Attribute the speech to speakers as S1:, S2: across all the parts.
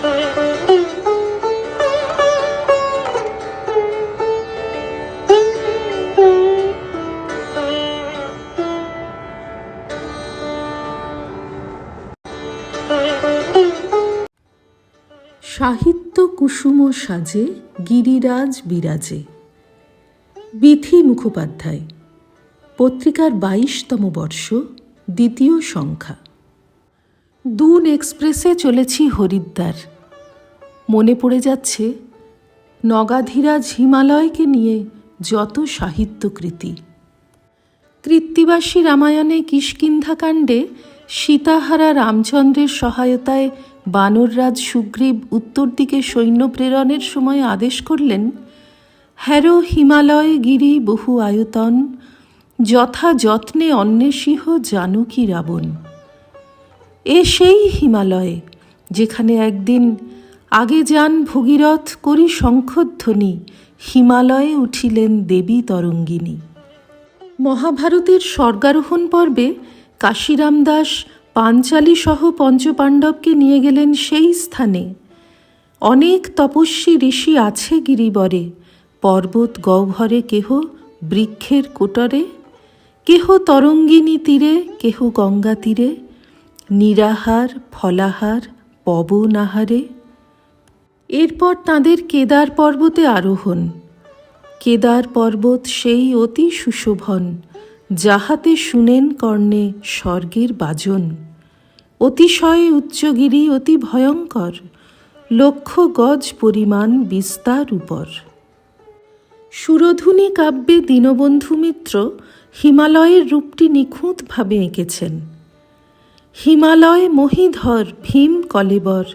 S1: সাহিত্য কুসুম সাজে গিরিরাজ বিরাজে। বিথি মুখোপাধ্যায়। পত্রিকার বাইশতম বর্ষ দ্বিতীয় সংখ্যা। দুন এক্সপ্রেসে চলেছি হরিদ্বার। মনে পড়ে যাচ্ছে নগাধীরাজ হিমালয়কে নিয়ে যত সাহিত্যকৃতি কৃত্তিবাসী রামায়ণে কিষ্কিন্ধাকাণ্ডে সীতাহারা রামচন্দ্রের সহায়তায় বানররাজ সুগ্রীব উত্তর দিকে সৈন্য প্রেরণের সময় আদেশ করলেন, হ্যারো হিমালয় গিরি বহু আয়তন যথা যত্নে অন্বেষিহ জানকী রাবণ। এ সেই হিমালয়, যেখানে একদিন, আগে যান ভগীরথ করি শঙ্খধ্বনি, হিমালয়ে উঠিলেন দেবী তরঙ্গিনী। মহাভারতের স্বর্গারোহণ পর্বে কাশিরাম দাস পাঞ্চালী সহ পঞ্চপাণ্ডবকে নিয়ে গেলেন সেই স্থানে। অনেক তপস্বী ঋষি আছে গিরিবরে, পর্বত গহ্বরে কেহ বৃক্ষের কোটরে, কেহ তরঙ্গিনী তীরে, কেহ গঙ্গা তীরে নিরাহার, ফলাহার, পবনাহারে। এরপর তাঁদের কেদার পর্বতে আরোহণ। কেদার পর্বত সেই অতি সুশোভন, যাহাতে শুনেন কর্ণে স্বর্গের বাজন। অতিশয় উচ্চগিরি, অতি ভয়ঙ্কর, লক্ষ গজ পরিমাণ বিস্তার উপর। সুরধুনী কাব্যে দীনবন্ধু মিত্র হিমালয়ের রূপটি নিখুঁতভাবে এঁকেছেন। হিমালয় মহিধর ভীম কলেবর,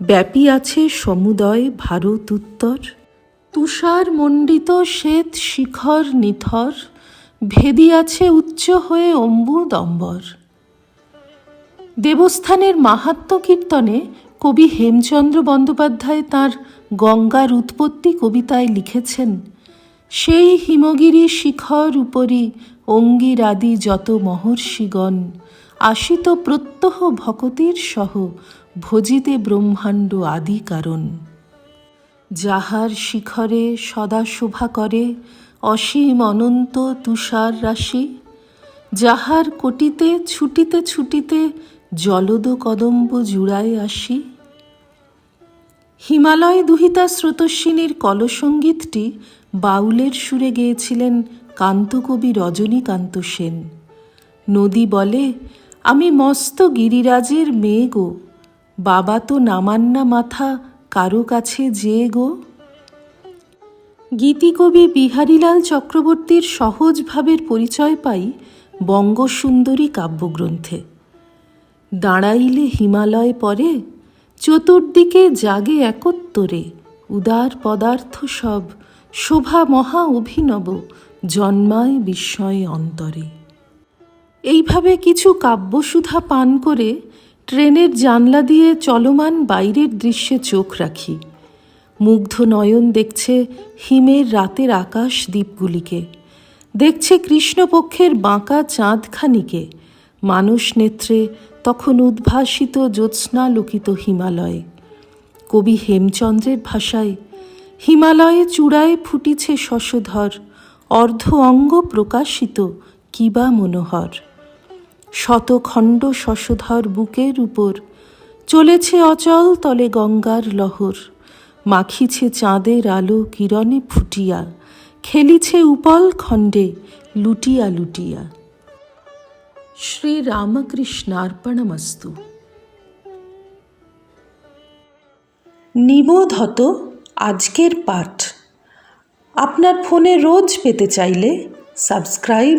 S1: ব্যাপী আছে সমুদয় ভারত উত্তর। তুষার মণ্ডিত শ্বেত শিখর নিথর, ভেদি আছে উচ্চ হয়ে অম্বুদম্বর দেবস্থানের মাহাত্ম কীর্তনে কবি হেমচন্দ্র বন্দ্যোপাধ্যায় তাঁর গঙ্গার উৎপত্তি কবিতায় লিখেছেন, সেই হিমগিরি শিখর উপরি অঙ্গিরাদি যত মহর্ষিগণ আসিত প্রত্যহ ভকতির সহ ভজিতে ব্রহ্মাণ্ড আদি কারণ। যাহার শিখরে সদা শোভা করে, অসীম অনন্ত তুষার রাশি। যাহার কোটিতে ছুটিতে ছুটিতে জলদ কদম্ব জুড়ায় আসি। হিমালয় দুহিতা স্রোতস্বিনীর কলসঙ্গীতটি বাউলের সুরে গেয়েছিলেন কান্তকবি রজনীকান্ত সেন। নদী বলে আমি মস্ত গিরিরাজের মেয়ে গো। বাবা তো নামান্না মাথা, কারও কাছে যে গো। গীতিকবি বিহারীলাল চক্রবর্তীর সহজ ভাবের পরিচয় পাই বঙ্গসুন্দরী কাব্যগ্রন্থে। দাঁড়াইলে হিমালয় পরে, চতুর্দিকে জাগে একত্তরে, উদার পদার্থ সব শোভা মহা অভিনব, জন্মায় বিস্ময়ে অন্তরে। এইভাবে কিছু কাব্যসুধা পান করে ট্রেনের জানলা দিয়ে চলমান বাইরের দৃশ্যে চোখ রাখি। মুগ্ধ নয়ন দেখছে হিমের রাতের আকাশ দ্বীপগুলিকে। দেখছে কৃষ্ণপক্ষের বাঁকা চাঁদখানিকে। মানস নেত্রে তখন উদ্ভাসিত জ্যোৎস্নালোকিত হিমালয়। কবি হেমচন্দ্রের ভাষায়, হিমালয়ে চূড়ায় ফুটিছে শশধর, অর্ধ অঙ্গ প্রকাশিত কিবা মনোহর। শতখণ্ড শশধর বুকের উপর। চলেছে অচল তলে গঙ্গার লহর। মাখিছে চাঁদের আলো কিরণে ফুটিয়া। খেলিছে উপল খণ্ডে লুটিয়া লুটিয়া। শ্রী রামকৃষ্ণার্পণমস্তু নিবোধত আজকের পাঠ। আপনার ফোনে রোজ পেতে চাইলে সাবস্ক্রাইব